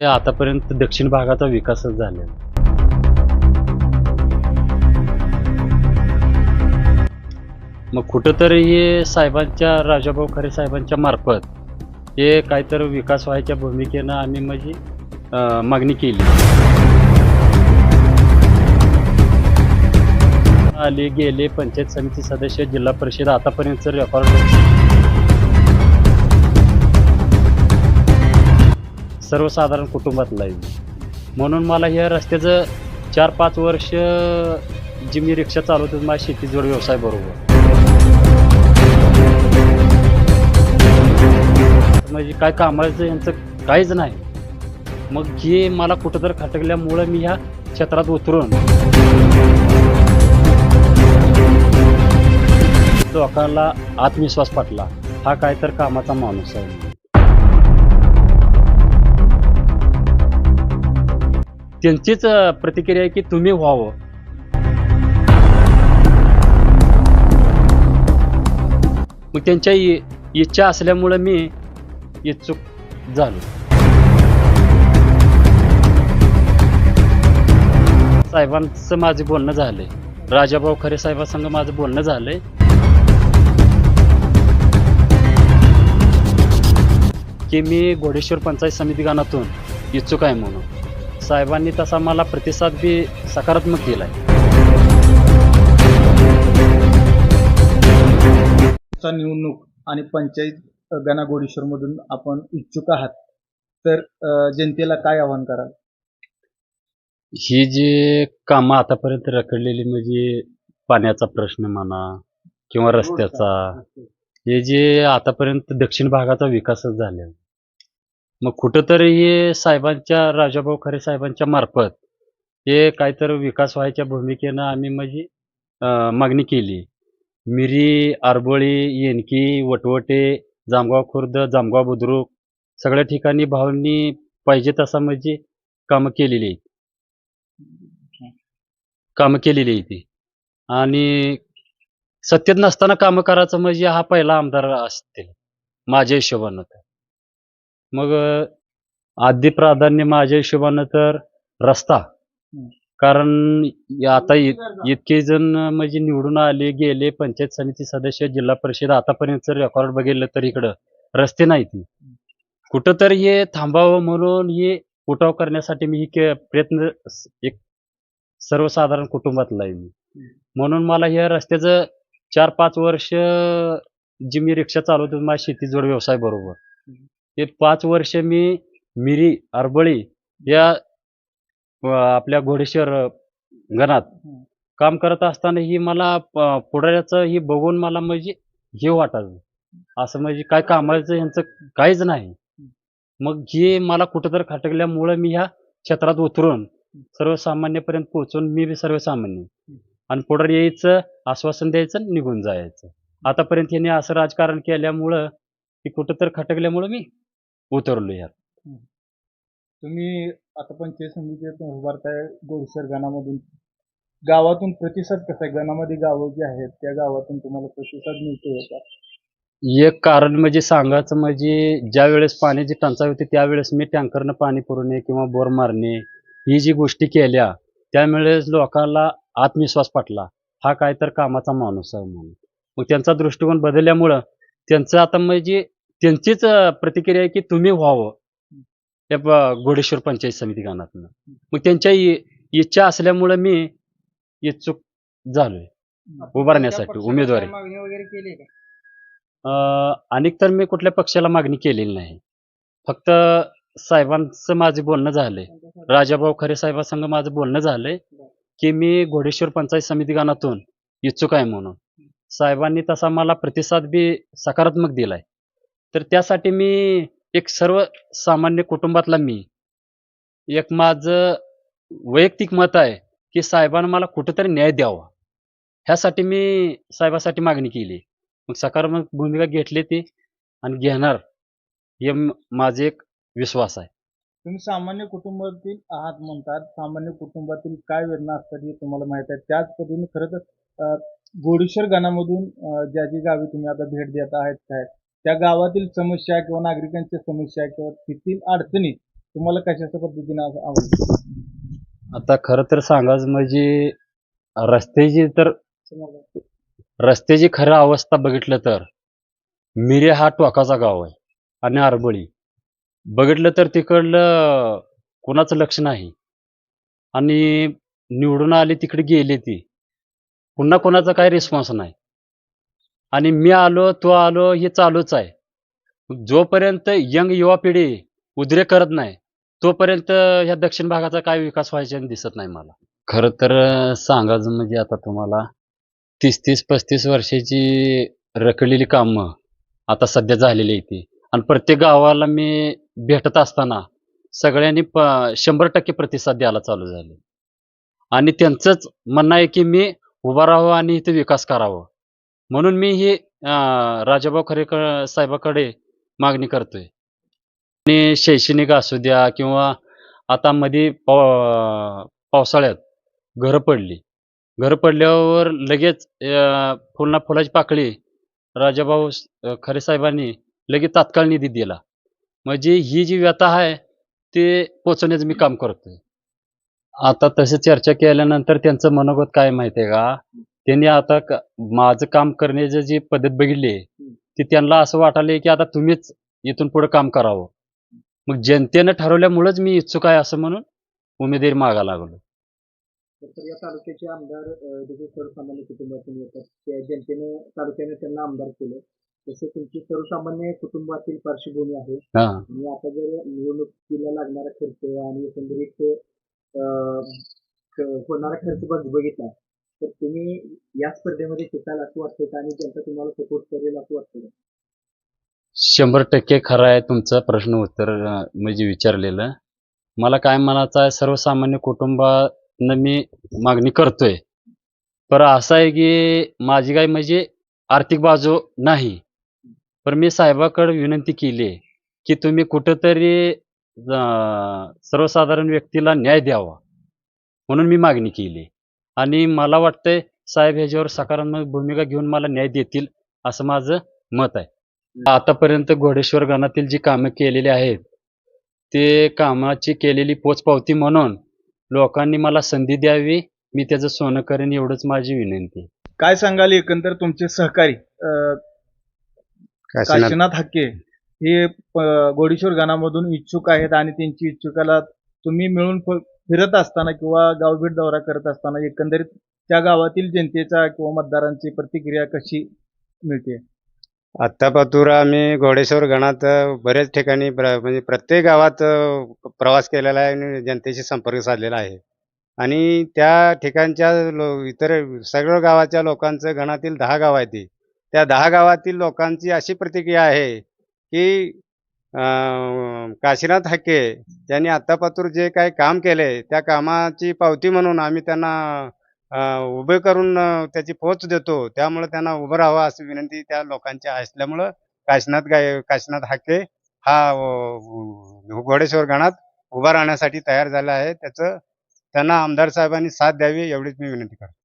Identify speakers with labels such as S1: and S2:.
S1: आतापर्यंत दक्षिण भागाचा विकासच झालेला मग कुठंतरी हे साहेबांच्या राजाभाऊ खरे साहेबांच्या मार्फत हे काहीतरी विकास व्हायच्या भूमिकेनं आम्ही म्हणजे मागणी केली. आले गेले पंचायत समिती सदस्य जिल्हा परिषद आतापर्यंत रेकॉर्ड सर्वसाधारण कुटुंबातला आहे म्हणून मला ह्या रस्त्याचं चार पाच वर्ष जी मी रिक्षा चालवतो माझ्या शेतीजोड व्यवसाय बरोबर. म्हणजे काय कामाचं यांचं काहीच नाही. मग हे मला कुठं तर खटकल्यामुळं मी ह्या क्षेत्रात उतरून. लोकांना आत्मविश्वास पाटला. हा काय तर कामाचा माणूस आहे. त्यांचीच प्रतिक्रिया आहे की तुम्ही व्हावं. मग त्यांच्या इ- इच्छा असल्यामुळं मी इच्छुक झालो. साहेबांचं माझं बोलणं झालंय. राजाभाऊ खरे साहेबांसंग माझं बोलणं झालंय. की मी घोडेश्वर पंचायत समिती गानातून इच्छुक आहे म्हणून. साहेबांनी तसा मला प्रतिसाद बी सकारात्मक दिलाय.
S2: निवडणूक आणि पंचायत गणागोडेश्वर मधून आपण इच्छुक आहात तर जनतेला काय आवाहन कराल?
S1: ही जी कामं आतापर्यंत रखडलेली म्हणजे पाण्याचा प्रश्न म्हणा किंवा रस्त्याचा हे जे आतापर्यंत दक्षिण भागाचा विकासच झालेला मग कुठंतरी हे साहेबांच्या राजाभाऊ खरे साहेबांच्या मार्फत हे काहीतरी विकास व्हायच्या भूमिकेनं आम्ही म्हणजे अं, मागणी केली. मिरी आरबोळी येनकी वटवटे जामगाव खुर्द जामगाव बुद्रुक सगळ्या ठिकाणी भावांनी पाहिजे तसा म्हणजे कामं केलेली आहेत. कामं केलेली आहे ती. आणि सत्तेत नसताना कामं करायचं म्हणजे हा पहिला आमदार असतील माझ्या हिशोबानं तर. मग आद्य प्राधान्य माझ्या हिशोबानं तर रस्ता. कारण आता इत- इतके जण म्हणजे निवडून आले गेले पंचायत समिती सदस्य जिल्हा परिषद आतापर्यंत रेकॉर्ड बघितलं तर इकडं. रस्ते नाही ती. कुठंतरी हे थांबावं म्हणून हे उठाव करण्यासाठी मी ही के- प्रयत्न एक सर्वसाधारण कुटुंबातला आहे मी. म्हणून मला ह्या रस्त्याचं चार पाच वर्ष जी मी रिक्षा चालवतो माझ्या शेतीजोड व्यवसाय बरोबर. ते पाच वर्ष मी मिरी अरबळी या आपल्या घोडेश्वर गणात काम करत असताना ही मला पुढाऱ्याचं ही बघून मला म्हणजे हे वाटायचं असं म्हणजे काय कामाचं ह्यांचं काहीच नाही. मग हे मला कुठंतरी खटकल्यामुळं मी ह्या क्षेत्रात उतरून सर्वसामान्यपर्यंत पोहोचून मी बी सर्वसामान्य. आणि पुढे यायचं आश्वासन द्यायचं निघून जायचं. आतापर्यंत यांनी असं राजकारण केल्यामुळं की कुठंतरी खटकल्यामुळं मी उतरलो यात.
S2: तुम्ही आता पंचायत समितीतून उभारताय गोडेश्वर गणामधून. गावातून प्रतिसाद कसा आहे? गणामध्ये गावं जी आहेत त्या गावातून तुम्हाला प्रतिसाद मिळतोय का?
S1: एक कारण म्हणजे सांगायचं म्हणजे ज्या वेळेस पाण्याची टंचाई होती त्यावेळेस मी टँकरनं पाणी पुरवणे किंवा बोर मारणे ही जी गोष्टी केल्या त्यावेळेस लोकांना आत्मविश्वास पटला. हा काय तर कामाचा माणूस आहे म्हणून. मग त्यांचा दृष्टिकोन बदलल्यामुळं त्यांचं आता म्हणजे त्यांचीच प्रतिक्रिया आहे की तुम्ही व्हावं. त्या घोडेश्वर पंचायत समिती गानातनं. मग त्यांच्या इच्छा असल्यामुळं मी इच्छुक झालोय. उभारण्यासाठी उमेदवारी. अनेक तर मी कुठल्या पक्षाला मागणी केलेली नाही. फक्त साहेबांचं माझं बोलणं झालंय. राजाभाऊ खरे साहेबांसंग माझं बोलणं झालंय की मी घोडेश्वर पंचायत समिती गानातून इच्छुक आहे म्हणून. साहेबांनी तसा मला प्रतिसाद बी सकारात्मक दिलाय. तर त्यासाठी मी एक सर्व सामान्य कुटुंबातला मी एक माझं वैयक्तिक मत आहे की साहेबांना मला कुठंतरी न्याय द्यावा. ह्यासाठी मी साहेबासाठी मागणी केली. मग सकारात्मक भूमिका घेतली ती आणि घेणार हे माझे एक विश्वास आहे.
S2: तुम्ही सामान्य कुटुंबातील आहात म्हणतात. सामान्य कुटुंबातील काय वेदना असतात हे तुम्हाला माहीत आहे. त्याच पद्धतीने खरं तर अं, गोडेश्वर गणामधून ज्या जी गावी तुम्ही आता भेट देत आहेत काय त्या गावातील समस्या किंवा नागरिकांच्या समस्या किंवा तेथील अडचणी तुम्हाला कशाच्या पद्धतीने आव-
S1: आता खरं तर सांगायचं म्हणजे रस्त्याची तर रस्त्याची खरं अवस्था बघितलं तर मिरे हा टोकाचा गाव आहे आणि आरबळी. बघितलं तर तिकडलं कोणाचं लक्ष नाही. आणि निवडून आले तिकडे गेले ती. पुन्हा कोणाचा काही रिस्पॉन्स नाही. आणि मी आलो तो आलो हे चालूच आहे. जोपर्यंत यंग युवा पिढी उद्रेक करत नाही तोपर्यंत ह्या दक्षिण भागाचा काय विकास व्हायचा दिसत नाही मला. खरं तर सांगायचं म्हणजे आता तुम्हाला तीस तीस पस्तीस वर्षाची रखडलेली कामं आता सध्या झालेली आहे ती. आणि प्रत्येक गावाला मी भेटत असताना सगळ्यांनी प शंभर टक्के प्रतिसाद द्यायला चालू झाले. आणि त्यांचंच म्हणणं आहे की मी उभा राहावं आणि इथे विकास करावं. म्हणून मी ही राजाभाऊ खरेकर साहेबाकडे मागणी करतोय. आणि शैक्षणिक असू द्या किंवा आता मध्ये पाव पावसाळ्यात घरं पडली. घरं पडल्यावर लगेच फुलना फुलाची पाकळी राजाभाऊ खरे साहेबांनी लगेच तात्काळ निधी दिला. म्हणजे ही जी व्यथा आहे ते पोचवण्याचं मी काम करतोय. आता तसे चर्चा केल्यानंतर त्यांचं मनोगत काय माहिती आहे का? त्यांनी आता माझं काम करण्याची जी पद्धत बघितली ती त्यांना असं वाटायलंय की आता तुम्हीच इथून पुढे काम करावं. मग जनतेनं ठरवल्यामुळेच मी इच्छुक आहे असं म्हणून उमेदवारी मागा लागलो.
S2: तर या तालुक्याचे आमदार सर्वसामान्य कुटुंबातून येतात त्या जनतेने तालुक्याने त्यांना आमदार केलं. तसे तुमची सर्वसामान्य कुटुंबातील पार्श्वभूमी आहे. आणि आता जर निवडणुकीला लागणारा खर्च आणि एकंदरीत होणारा खर्च बघ बघितला तर तुम्ही या स्पर्धेमध्ये शिकाल असं वाटतं का? आणि जनता तुम्हाला सपोर्ट करेल असं वाटतं का?
S1: शंभर टक्के खरं आहे तुमचं प्रश्न उत्तर म्हणजे विचारलेलं. मला काय म्हणायचं आहे सर्वसामान्य कुटुंबानं मी मागणी करतोय. पर असं आहे की माझी काय म्हणजे आर्थिक बाजू नाही. पण मी साहेबाकडे विनंती केली आहे की तुम्ही कुठंतरी सर्वसाधारण व्यक्तीला न्याय द्यावा. म्हणून मी मागणी केली. आणि मला वाटतंय साहेब ह्याच्यावर सकारात्मक भूमिका घेऊन मला न्याय देतील असं माझं मत आहे. आतापर्यंत घोडेश्वर गणातील जी कामं केलेली आहेत ते कामाची केलेली पोचपावती म्हणून लोकांनी मला संधी द्यावी मी त्याचं सोनं करेन एवढंच माझी विनंती.
S2: काय सांगाल एकंदर तुमचे सहकारी?
S3: काशीनाथ
S2: हक्के हे अ, गोडीश्वर गानामधून इच्छुक आहेत आणि त्यांची इच्छुकाला तुम्ही मिळून फिरत असताना किंवा गावभेट दौरा करत असताना एकंदरीत त्या गावातील जनतेचा किंवा मतदारांची प्रतिक्रिया कशी मिळते?
S3: आत्ता पातूर आम्ही घोडेश्वर गणात बऱ्याच ठिकाणी प्र- म्हणजे प्रत्येक गावात अ, प्रवास केलेला आहे आणि जनतेशी संपर्क साधलेला आहे. आणि त्या ठिकाणच्या लो इतर सगळ्या गावाच्या लोकांचं गणातील दहा गाव आहेत ती. त्या दहा गावातील लोकांची अशी प्रतिक्रिया आहे की काशीनाथ हाके यांनी आत्तापातूर जे काही काम केले त्या कामाची पावती म्हणून आम्ही त्यांना उभे करून त्याची पोच देतो. त्यामुळे त्यांना उभं राहावं अशी विनंती त्या लोकांची असल्यामुळं काशीनाथ गाय काशीनाथ हाके हा घोडेश्वर गणात उभा राहण्यासाठी तयार झाला आहे. त्याचं त्यांना आमदार साहेबांनी साथ द्यावी एवढीच मी विनंती करतो.